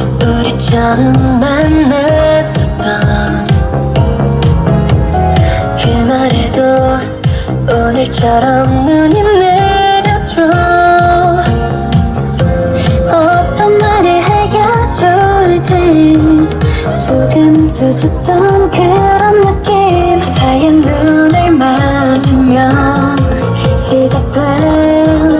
우리 처음 만났었던 그날에도 오늘처럼 눈이 내렸죠 어떤 말을 해야 좋을지 조금 수줍던 그런 느낌. 하얀 눈을 맞으며 시작된